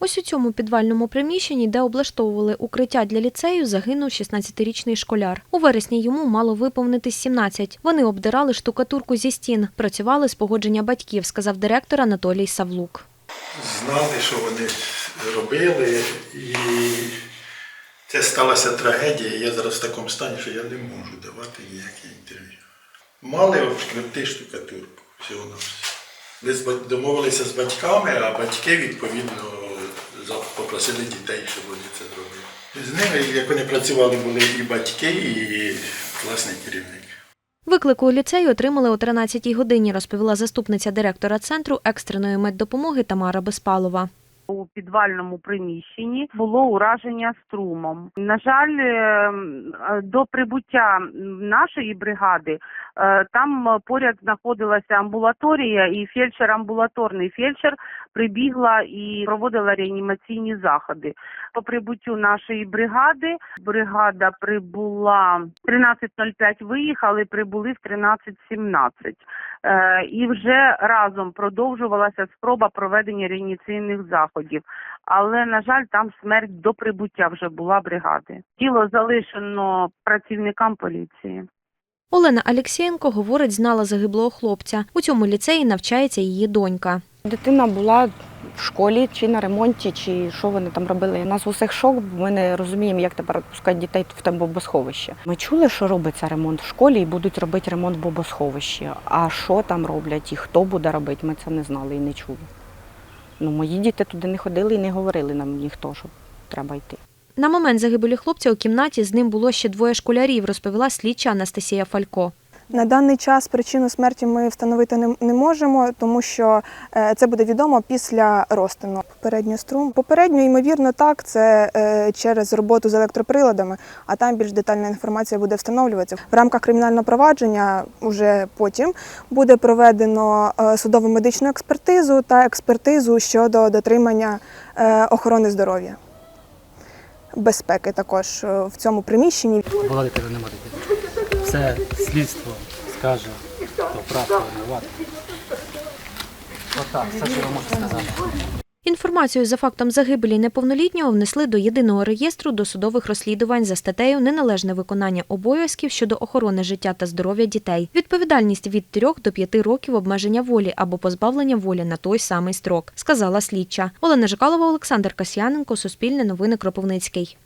Ось у цьому підвальному приміщенні, де облаштовували укриття для ліцею, загинув 16-річний школяр. У вересні йому мало виповнитись 17. Вони обдирали штукатурку зі стін, працювали з погодження батьків, сказав директор Анатолій Савлук. знали, що вони робили, і це сталася трагедія. Я зараз в такому стані, що я не можу давати ніякі інтерв'ю. Мали обшкребти штукатурку всього на все. Ми домовилися з батьками, а батьки відповідно попросили дітей, щоб вони це зробили. З ними, як вони працювали, були і батьки, і класний керівник. Виклику у ліцею отримали о 13-й годині, розповіла заступниця директора центру екстреної меддопомоги Тамара Безпалова. у підвальному приміщенні було ураження струмом. На жаль, е, до прибуття нашої бригади е, там поряд знаходилася амбулаторія, і фельдшер амбулаторний фельдшер прибігла і проводила реанімаційні заходи. По прибуттю нашої бригади бригада прибула в 13.05 виїхали, прибули в 13.17. Е, і вже разом продовжувалася спроба проведення реанімаційних заходів. Але на жаль, там смерть до прибуття вже була бригади. Тіло залишено працівникам поліції. Олена Алєксєєнко говорить, знала загиблого хлопця. У цьому ліцеї навчається її донька. Дитина була в школі чи на ремонті, чи що вони там робили. У нас у всіх шок, бо ми не розуміємо, як тепер відпускати дітей в те бомбосховище. Ми чули, що робиться ремонт в школі і будуть робити ремонт в бомбосховищі. А що там роблять і хто буде робити, ми це не знали і не чули. Ну, мої діти туди не ходили і не говорили нам ніхто, що треба йти. На момент загибелі хлопця у кімнаті з ним було ще двоє школярів, розповіла слідча Анастасія Фалько. На даний час причину смерті ми встановити не, можемо, тому що е, це буде відомо після розтину. Попередньо струм. Попередньо, ймовірно, так, це е, через роботу з електроприладами, а там більш детальна інформація буде встановлюватися. В рамках кримінального провадження вже потім буде проведено е, судово-медичну експертизу та експертизу щодо дотримання охорони здоров'я. Безпеки також в цьому приміщенні. Була дитина, нема. Все слідство скаже, хто прав, хто винуватий. Отак, все, що я можу сказати. Інформацію за фактом загибелі неповнолітнього внесли до єдиного реєстру досудових розслідувань за статтею Неналежне виконання обов'язків щодо охорони життя та здоров'я дітей. Відповідальність від 3 до 5 років обмеження волі або позбавлення волі на той самий строк, сказала слідча. Олена Жикалова, Олександр Касьяненко, Суспільне новини Кропивницький.